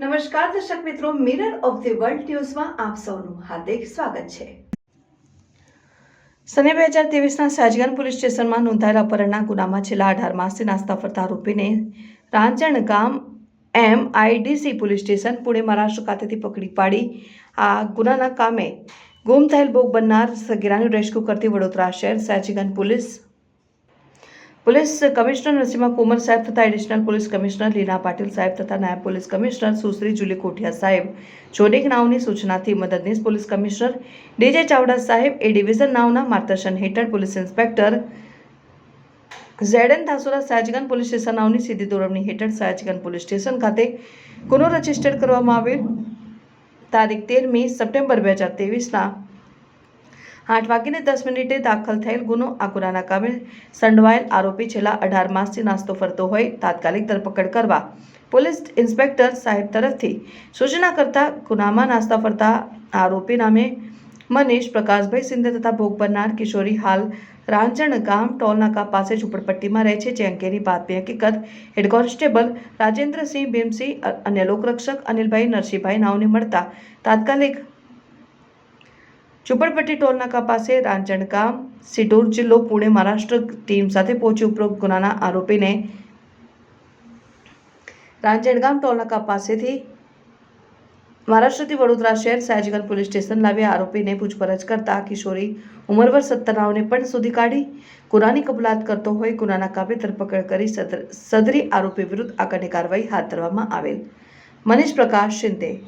નમસ્કાર, દર્શક મિત્રો મિરર ઓફ ધી વર્લ્ડ ન્યૂઝમાં આપ સૌનું હાર્દિક સ્વાગત છે. સને બે હજાર ત્રેવીસના સાજગન પોલીસ સ્ટેશનમાં નોંધાયેલા અપહરણના ગુનામાં છેલ્લા અઢાર માસથી નાસ્તા ફરતા આરોપીને રાંચણ ગામ M IDC police station, Pune, Maharashtra ખાતેથી પકડી પાડી. આ ગુનાના કામે ગુમ થયેલ ભોગ બનનાર સગીરાનું રેસ્ક્યુ કરતી વડોદરા શહેર સાજગન police police commissioner Narasimha Komar સાહેબ તથા additional police commissioner Leena Patil સાહેબ તથા નાયબ પોલીસ કમિશનર સુશ્રી જુલી કોઠિયા સાહેબ, જોડેક નાવની સૂચનાથી મદદનીશ પોલીસ કમિશનર ડીજે ચાવડા સાહેબ, એ ડિવિઝન નાવના માર્ગદર્શન હેઠળ police inspector Z N Dhasora Sayajiganj police station નાવની સીધી દોરવણી હેઠળ સાયજગન પોલીસ સ્ટેશન ખાતે ગુનો રજિસ્ટર કરવામાં આવેલ તારીખ તેરમી સપ્ટેમ્બર બે હજાર ત્રેવીસના આઠ વાગીને દસ મિનિટે દાખલ થયેલ ગુનો આ ગુનાના કામે સંડવાયેલ આરોપી છેલ્લા અઢાર માસથી નાસ્તો ફરતો હોય તાત્કાલિક ધરપકડ કરવા. પોલીસ ઇન્સ્પેક્ટર સાહેબ તરફથી સૂચના કરતા ગુનામાં નાસ્તા ફરતા આરોપી નામે મનીષ, પ્રકાશભાઈ સિંધે તથા ભોગ બનનાર કિશોરી હાલ રાંચણ ગામ ટોલનાકા પાસે ઝૂંપડપટ્ટીમાં રહે છે. જે અંગેની બાતમી હકીકત, હેડ કોન્સ્ટેબલ રાજેન્દ્રસિંહ ભીમસિંહ અને લોકરક્ષક અનિલભાઈ નરસિંહભાઈ નાવને મળતા તાત્કાલિક ઝુંપડપટ્ટી ટોલનાકા પાસે રાંચણ ગામ સિટોર જિલ્લો પુણે મહારાષ્ટ્ર ટીમ સાથે પહોંચી ઉપરોક્ત ગુનાના આરોપીને રાંચણગામ ટોલનાકા પાસેથી મહારાષ્ટ્રથી વડોદરા શહેર સાયજગન પોલીસ સ્ટેશન લાવી આરોપીને પૂછપરછ કરતા કિશોરી ઉંમરવર સત્તરાઓને પણ શોધી કાઢી. ગુનાની કબૂલાત કરતો હોય ગુનાના કામે ધરપકડ કરી સદર- સદરી આરોપી વિરુદ્ધ આગળની કાર્યવાહી હાથ ધરવામાં આવેલ. મનીષ પ્રકાશ શિંદે